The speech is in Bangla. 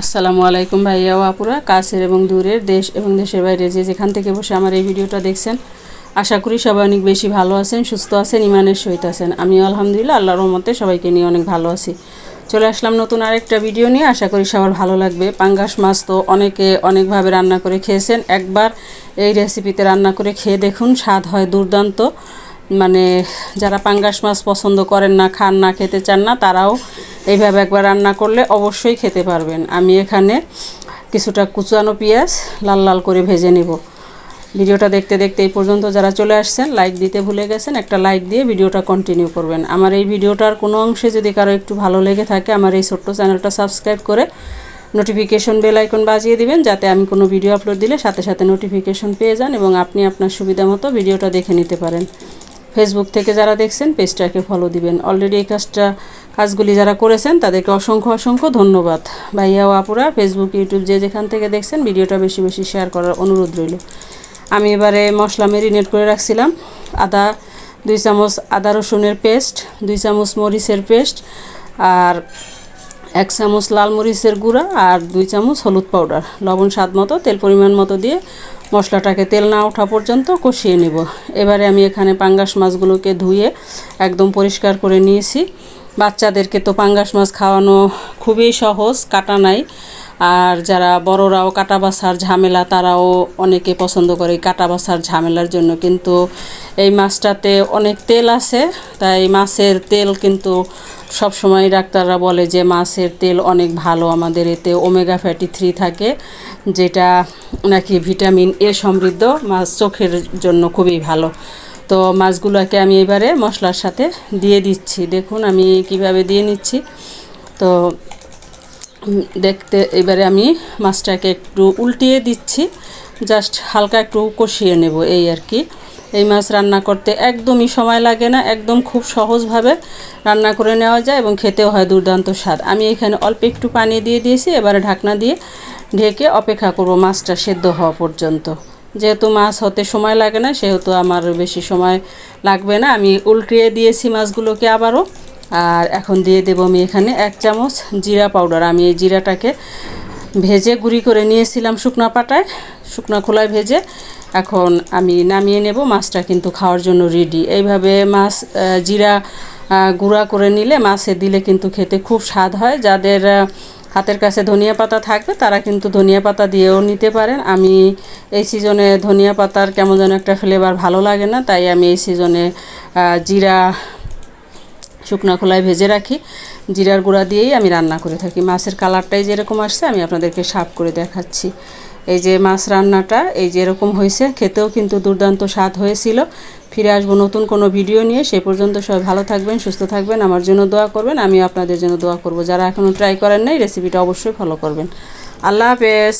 আসসালামু আলাইকুম ভাইয়া ও আপুরা, কাছের এবং দূরের দেশ এবং দেশের বাইরে যে যেখান থেকে বসে আমার এই ভিডিওটা দেখছেন, আশা করি সবাই অনেক বেশি ভালো আছেন, সুস্থ আছেন ইমানের সহিত আছেন। আমি আলহামদুলিল্লাহ আল্লাহর রহমতে সবাইকে নিয়ে অনেক ভালো আছি। চলে আসলাম নতুন আরেকটা ভিডিও নিয়ে, আশা করি সবার ভালো লাগবে। পাঙ্গাস মাছ তো অনেকে অনেকভাবে রান্না করে খেয়েছেন। একবার এই রেসিপিতে রান্না করে খেয়ে দেখুন, স্বাদ হয় দুর্দান্ত। মানে যারা পাঙ্গাস মাছ পছন্দ করেন না, খান না, খেতে চান না, তারাও এইভাবে একবার রান্না করলে অবশ্যই খেতে পারবেন। আমি এখানে কিছুটা কুচানো পেঁয়াজ লাল লাল করে ভেজে নেব। ভিডিওটা দেখতে দেখতে এই পর্যন্ত যারা চলে আসছেন লাইক দিতে ভুলে গেছেন, একটা লাইক দিয়ে ভিডিওটা কন্টিনিউ করবেন। আমার এই ভিডিওটার কোনো অংশে যদি কারও একটু ভালো লেগে থাকে, আমার এই ছোট্ট চ্যানেলটা সাবস্ক্রাইব করে নোটিফিকেশন বেল আইকন বাজিয়ে দিবেন, যাতে আমি কোনো ভিডিও আপলোড দিলে সাথে সাথে নোটিফিকেশন পেয়ে যান এবং আপনি আপনার সুবিধা মতো ভিডিওটা দেখে নিতে পারেন। ফেসবুক থেকে যারা দেখছেন পেজটাকে ফলো দিবেন। অলরেডি এই কাজটা কাজগুলি যারা করেছেন, তাদেরকে অসংখ্য অসংখ্য ধন্যবাদ। ভাইয়া ও আপুরা ফেসবুক ইউটিউব যে যেখান থেকে দেখছেন, ভিডিওটা বেশি বেশি শেয়ার করার অনুরোধ রইল। আমি এবারে মশলা মেরিনেট করে রাখছিলাম। আদা, দুই চামচ আদা রসুনের পেস্ট দুই চামচ মরিচের পেস্ট আর এক চামচ লাল মরিচের গুঁড়া, আর দুই চামচ হলুদ পাউডার লবণ স্বাদ মতো, তেল পরিমাণ মতো দিয়ে মশলাটাকে তেল না ওঠা পর্যন্ত কষিয়ে নেব। এবারে আমি এখানে পাঙ্গাস মাছগুলোকে ধুয়ে একদম পরিষ্কার করে নিয়েছি। বাচ্চাদেরকে তো পাঙ্গাস মাছ খাওয়ানো খুবই সহজ, কাটা নাই। আর যারা বড়রাও কাটা বাছার ঝামেলা, তারাও অনেকে পছন্দ করে কাটা বাছার ঝামেলার জন্য। কিন্তু এই মাছটাতে অনেক তেল আছে, তাই মাছের তেল কিন্তু সব সময় ডাক্তাররা বলে যে মাছের তেল অনেক ভালো। আমাদের এতে ওমেগা ফ্যাটি থ্রি থাকে, যেটা নাকি ভিটামিন এ সমৃদ্ধ। মাছ চোখের জন্য খুবই ভালো। তো মাছগুলোকে আমি এবারে মশলার সাথে দিয়ে দিচ্ছি। দেখুন আমি কীভাবে দিয়ে নিচ্ছি। তো দেখতে এবারে আমি মাছটাকে একটু উল্টিয়ে দিচ্ছি। জাস্ট হালকা একটু কষিয়ে নেব এই আর কি। এই মাছ রান্না করতে একদমই সময় লাগে না, একদম খুব সহজভাবে রান্না করে নেওয়া যায় এবং খেতেও হয় দুর্দান্ত স্বাদ। আমি এখানে অল্প একটু পানি দিয়ে দিয়েছি, এবারে ঢাকনা দিয়ে ঢেকে অপেক্ষা করব মাছটা সেদ্ধ হওয়া পর্যন্ত। যেহেতু মাছ হতে সময় লাগে না, সেহেতু আমার বেশি সময় লাগবে না। আমি উল্টিয়ে দিয়েছি মাছগুলোকে আবারও। আর এখন দিয়ে দেবো আমি এখানে এক চামচ জিরা পাউডার। আমি এই জিরাটাকে ভেজে গুঁড়ি করে নিয়েছিলাম শুকনা পাটায়, শুকনা খোলায় ভেজে। এখন আমি নামিয়ে নেব, মাছটা কিন্তু খাওয়ার জন্য রেডি এইভাবে মাছ জিরা গুঁড়া করে নিলে মাছে দিলে কিন্তু খেতে খুব স্বাদ হয়। যাদের হাতের কাছে ধনিয়া পাতা থাকবে, তারা কিন্তু ধনিয়া পাতা দিয়েও নিতে পারেন। আমি এই সিজনে ধনিয়া পাতার কেমন যেন একটা ফ্লেভার ভালো লাগে না, তাই আমি এই সিজনে জিরা শুকনা খোলায় ভেজে রাখি। জিরার গুঁড়া দিয়েই আমি রান্না করে থাকি। মাছের কালারটাই যেরকম আসছে, আমি আপনাদেরকে সাফ করে দেখাচ্ছি। এই যে মাছ রান্নাটা, এই যে এরকম হয়েছে, খেতেও কিন্তু দুর্দান্ত স্বাদ হয়েছিল। ফিরে আসব নতুন কোনো ভিডিও নিয়ে। সে পর্যন্ত সবাই ভালো থাকবেন, সুস্থ থাকবেন। আমার জন্য দোয়া করবেন, আমি আপনাদের জন্য দোয়া করব। যারা এখনও ট্রাই করেন নাই রেসিপিটা অবশ্যই ফলো করবেন। আল্লাহ হাফেজ।